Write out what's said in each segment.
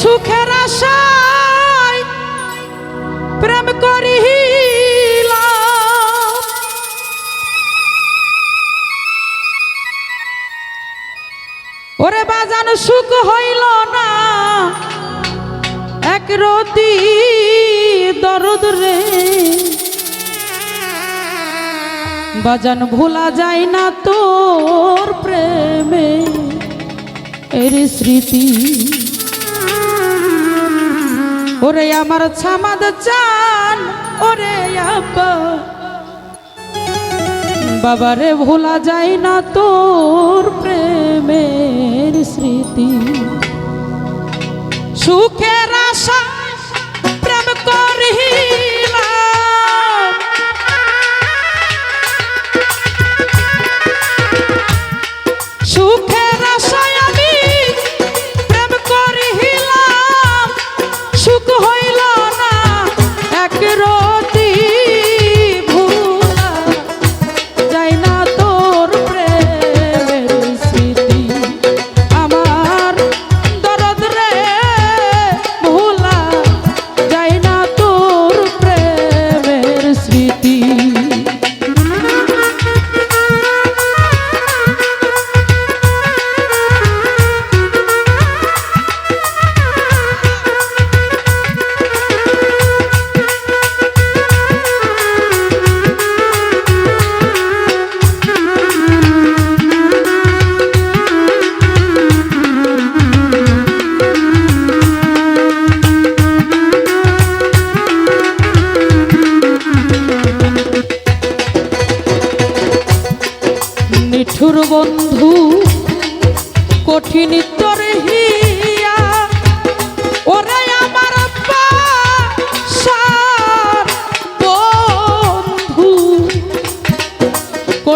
সুখের আশায় প্রেম করিলাম। ওরে বাজান, সুখ হইল না। এক রতি দরদ রে। বাজান, ভোলা যায় না তোর প্রেমে এর স্মৃতি। ওরে আমার ছামাদ চান, ওরে আব্বা। বাবারে ভোলা যায় না তোর প্রেমের স্মৃতি। সুখের আশা প্রেম করিলাম। সুখের আশায়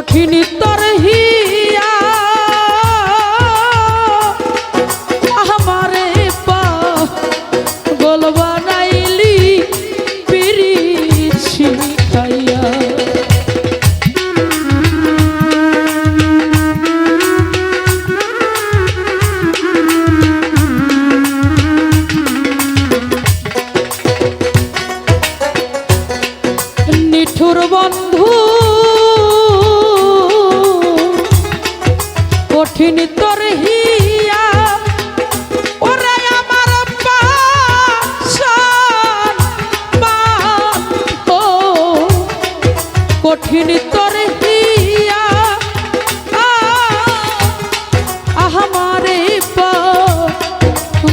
কঠিন কঠিন তোর হিয়া আহামারে পা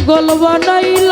গোল বানাইল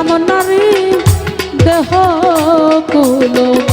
নাম নারী দেহ কুলো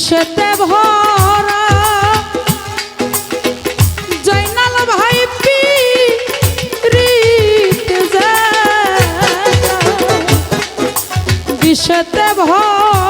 বিষেতে ভরা। জৈনাল ভাই বিষেতে ভরা।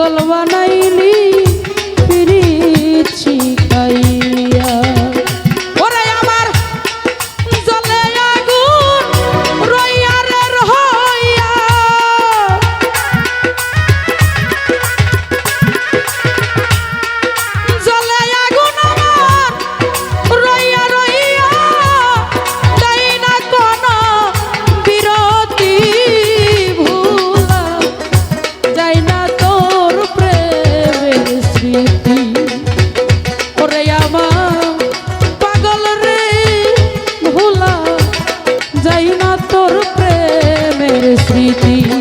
বলবানা প্রীতি